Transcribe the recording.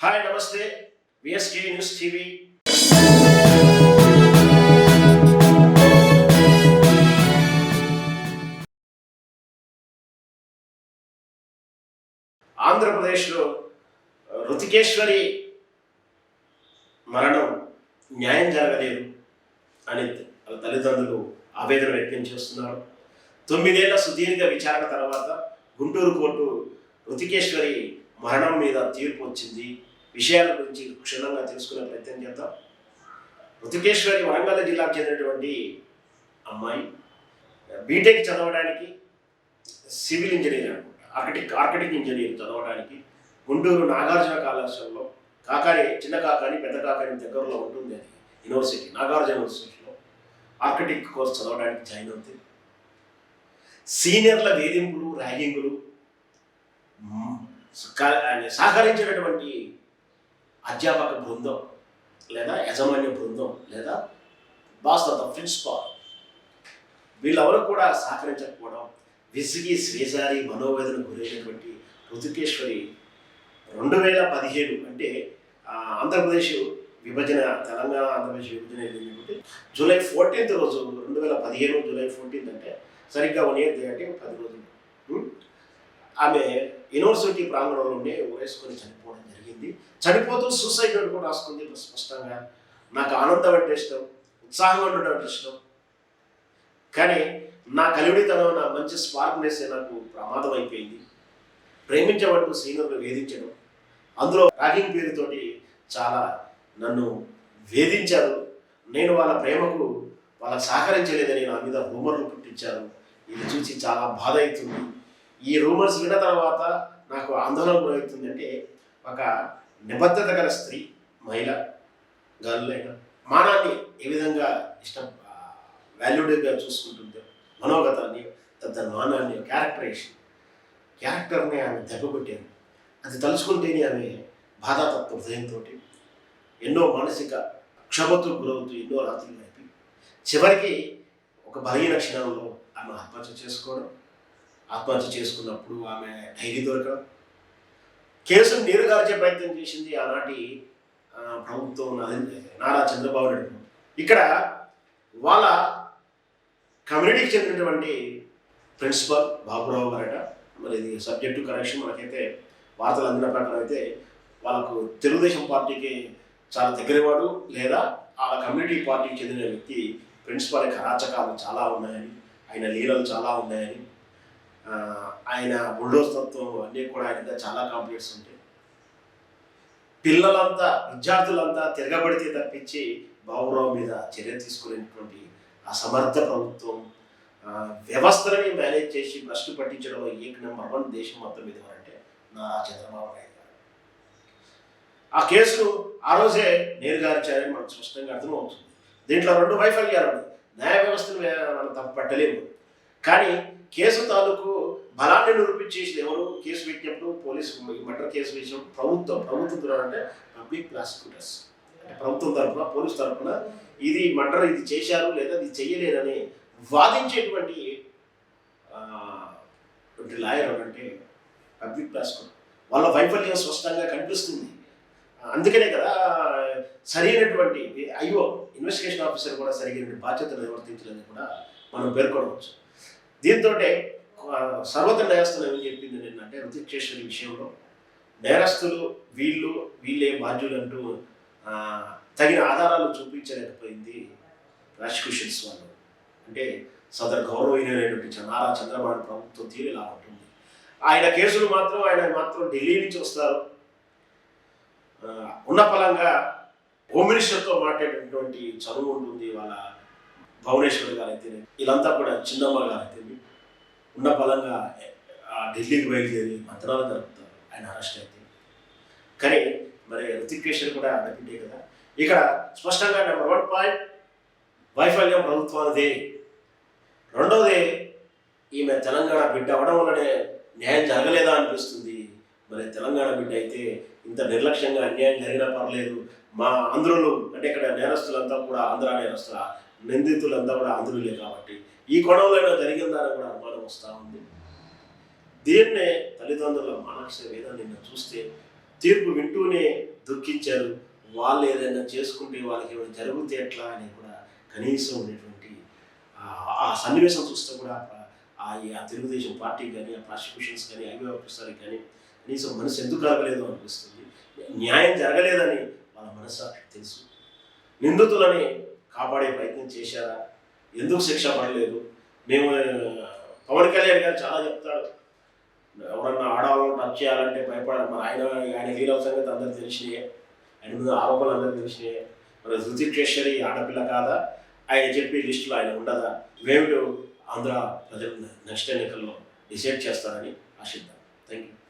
Hi నమస్తే. VSK news TV ఆంధ్రప్రదేశ్లో రుతికేశ్వరి మరణం న్యాయం జరగలేదు అని తల్లిదండ్రులు ఆవేదన వ్యక్తం చేస్తున్నారు. తొమ్మిదేళ్ళ సుదీర్ఘ విచారణ తర్వాత గుంటూరు కోర్టు రుతికేశ్వరి మరణం మీద తీర్పు వచ్చింది. విషయాల గురించి క్షుణ్ణంగా తెలుసుకునే ప్రయత్నం చేద్దాం. రుతికేశ్వరి వరంగల్ జిల్లాకు చెందినటువంటి అమ్మాయి బీటెక్ చదవడానికి సివిల్ ఇంజనీర్ అనుకుంటా ఆర్కిటెక్ ఆర్కిటెక్ ఇంజనీర్ చదవడానికి గుంటూరు నాగార్జున కళాశాలలో కాకాని చిన్న కాకాని పెద్ద కాకాని దగ్గరలో ఉంటుంది అది యూనివర్సిటీ నాగార్జున యూనివర్సిటీలో. ఆర్కిటెక్ కోర్స్ చదవడానికి జాయిన్ అవుతుంది సీనియర్ల వేధింపులు ర్యాగింగులు సహకరించినటువంటి అధ్యాపక బృందం లేదా యాజమాన్య బృందం లేదా బాస్ ఆఫ్ ద ప్రిన్సిపాల్. వీళ్ళెవరూ కూడా సహకరించకపోవడం విసిగి శ్రీసారి మనోవేదన గురైనటువంటి ఋతుకేశ్వరి రెండు వేల పదిహేడు అంటే ఆంధ్రప్రదేశ్ విభజన తెలంగాణ ఆంధ్రప్రదేశ్ విభజన ఏంటంటే జూలై ఫోర్టీన్త్ రోజు రెండు వేల పదిహేను జూలై ఫోర్టీన్త్ అంటే సరిగ్గా వన్ ఇయర్ అంటే పది రోజులు. ఆమె యూనివర్సిటీ ప్రాంగణంలోనే ఊరేసుకొని చనిపోయింది జరిగింది చనిపోతూ సూసైడ్ నోట్ కూడా రాసుకుంది. స్పష్టంగా నాకు ఆనందం అంటే ఇష్టం ఉత్సాహంగా ఉండడం అంటే ఇష్టం. కానీ నా కలివిడితనం నా మంచి స్పార్క్నెస్ నాకు ప్రమాదం అయిపోయింది. ప్రేమించబడుతూ సీనియర్లు వేధించడం. అందులో రాగింగ్ పేరుతోటి చాలా నన్ను వేధించారు. నేను వాళ్ళ ప్రేమకు వాళ్ళకి సహకరించలేదని నా మీద రూమర్లు పుట్టించారు. ఇది చూసి చాలా బాధ అవుతుంది. ఈ రూమర్స్ విన్న తర్వాత నాకు ఆందోళన అవుతుంది. అంటే ఒక నిబద్ధత గల స్త్రీ మహిళ గర్ల్ మానాన్ని ఏ విధంగా ఇష్టం వాల్యూడ్గా చూసుకుంటుందో మనోగతాన్ని తన మానాన్ని క్యారెక్టరేషన్ క్యారెక్టర్ని ఆమె దెబ్బకొట్టారు. అది తలుచుకుంటేనే ఆమె బాధాతత్వ హృదయంతో ఎన్నో మానసిక క్షమతో గురవుతూ ఎన్నో రాత్రులు గడిపి చివరికి ఒక బలహీన క్షణంలో ఆమె ఆత్మహత్య చేసుకోవడం ఆత్మహత్య చేసుకున్నప్పుడు ఆమె డైరీ దొరకడం కేసును నీరుగార్చే ప్రయత్నం చేసింది ఆనాటి ప్రభుత్వం నారా చంద్రబాబు నాయుడు ఇక్కడ వాళ్ళ కమ్యూనిటీకి చెందినటువంటి ప్రిన్సిపల్ బాబురావు గారట. మరి ఇది సబ్జెక్టు కరెక్షన్ మనకైతే వార్తలు అందిన ప్రకారం అయితే వాళ్ళకు తెలుగుదేశం పార్టీకి చాలా దగ్గరవాడు లేదా వాళ్ళ కమ్యూనిటీ పార్టీకి చెందిన వ్యక్తి ప్రిన్సిపల్ యొక్క అరాచకాలు చాలా ఉన్నాయని ఆయన లీలలు చాలా ఉన్నాయని ఆయన బుల్డోస్ తత్వం అన్నీ కూడా ఆయన చాలా కాంప్లెక్స్ ఉంటాయి. పిల్లలంతా విద్యార్థులంతా తిరగబడితే తప్పించి బాబురావు మీద చర్య తీసుకునేటువంటి అసమర్థ ప్రభుత్వం వ్యవస్థలని మేనేజ్ చేసి భ్రష్టు పట్టించడంలో ఏక నెంబర్ వన్ దేశం మొత్తం మీద అంటే నా చంద్రబాబు నాయుడు గారు. ఆ కేసును ఆ రోజే నేరుగారిచారని మనకు స్పష్టంగా అర్థమవుతుంది. దీంట్లో రెండు వైఫల్యాలు ఉన్నాయి. న్యాయ వ్యవస్థను మనం తప్పు పట్టలేము. కానీ కేసు తాలూకు బలాన్ని నిరూపించేసి ఎవరు? కేసు పెట్టినప్పుడు పోలీసు ఈ మర్డర్ కేసు వేసినప్పుడు ప్రభుత్వం. ప్రభుత్వం ద్వారా అంటే పబ్లిక్ ప్రాసిక్యూటర్స్. అంటే ప్రభుత్వం తరఫున పోలీస్ తరఫున ఇది మర్డర్ ఇది చేశారు లేదా ఇది చేయలేదని వాదించేటువంటి లాయర్ అంటే పబ్లిక్ ప్రాసిక్యూటర్. వాళ్ళ వైఫల్యం స్పష్టంగా కనిపిస్తుంది. అందుకనే కదా సరైనటువంటి అయ్యో ఇన్వెస్టిగేషన్ ఆఫీసర్ కూడా సరైన బాధ్యతలు నిర్వర్తించలేదని కూడా మనం పేర్కొనవచ్చు. దీంతో సర్వత్ర న్యాయస్థానం ఏం చెప్పింది ఏంటంటే రుతిక్షేశ్వరి విషయంలో నేరస్తులు వీళ్ళు వీళ్ళే బాధ్యులంటూ తగిన ఆధారాలు చూపించలేకపోయింది ప్రాసిక్యూషన్స్ వాళ్ళు అంటే సదరు గౌరవనీయులైనటువంటి చ- నారా చంద్రబాబు ప్రభుత్వం తీరు ఇలా ఉంటుంది. ఆయన కేసులు మాత్రం ఆయన మాత్రం ఢిల్లీ నుంచి వస్తారు. ఉన్న పలంగా హోమ్ మినిస్టర్తో మాట్లాడేటటువంటి చదువు ఉంటుంది వాళ్ళ భువనేశ్వర్ గారు అయితే వీళ్ళంతా కూడా చిన్నమ్మ గారు అయితే ఉన్న బలంగా ఆ, ఢిల్లీకి బయలుదేరి మంత్రాలు జరుపుతారు. ఆయన అరెస్ట్ అయితే. కానీ మరి ఋతికేశ్వర్ కూడా అడ్డపిండే కదా ఇక్కడ స్పష్టంగా నెంబర్ వన్ పాయింట్ వైఫల్యం ప్రభుత్వానిదే. రెండవది ఈమె తెలంగాణ బిడ్డ అవ్వడం వల్లనే న్యాయం జరగలేదా అనిపిస్తుంది. మరి తెలంగాణ బిడ్డ అయితే ఇంత నిర్లక్ష్యంగా అన్యాయం జరిగినా పర్లేదు. మా ఆంధ్రులు అంటే ఇక్కడ నేరస్తులంతా కూడా ఆంధ్ర నేరస్తుల నిందితులంతా కూడా ఆంధ్రులే కాబట్టి ఈ కొడవలైనా జరిగిందని కూడా అనుమానం వస్తూ ఉంది. దీన్నే తల్లిదండ్రుల మానసిక వేదన నిన్న చూస్తే తీర్పు వింటూనే దుఃఖించారు. వాళ్ళు ఏదైనా చేసుకుంటే వాళ్ళకి ఏమైనా జరిగితే ఎట్లా అని కూడా కనీసం ఉన్నటువంటి ఆ- సన్నివేశం చూస్తే కూడా ఆ- తెలుగుదేశం పార్టీ కానీ ఆ ప్రాసిక్యూషన్స్ కానీ ఐవీ ఆఫీసర్కి కానీ కనీసం మనసు ఎందుకు కలగలేదు అనిపిస్తుంది. న్యాయం జరగలేదని వాళ్ళ మనసు తెలుసు. నిందితులని కాపాడే ప్రయత్నం చేశారా? ఎందుకు శిక్ష పడలేదు? మేము పవన్ కళ్యాణ్ గారు చాలా చెప్తాడు. ఎవరన్నా ఆడవాళ్ళని టచ్ చేయాలంటే భయపడాలి మరి ఆయన ఆయన హీరో సంగతి అందరు తెలిసినాయే. ఆయన మీద ఆరోపణలు అందరికి తెలిసినాయే. మరి ధృతి ఆడపిల్ల కాదా? ఆయన చెప్పే లిస్టులో ఆయన ఉండదా? ఇవేమిటో ఆంధ్ర ప్రజలు నెక్స్ట్ ఎన్నికల్లో డిసైడ్ చేస్తారని ఆశిద్దాం. Thank you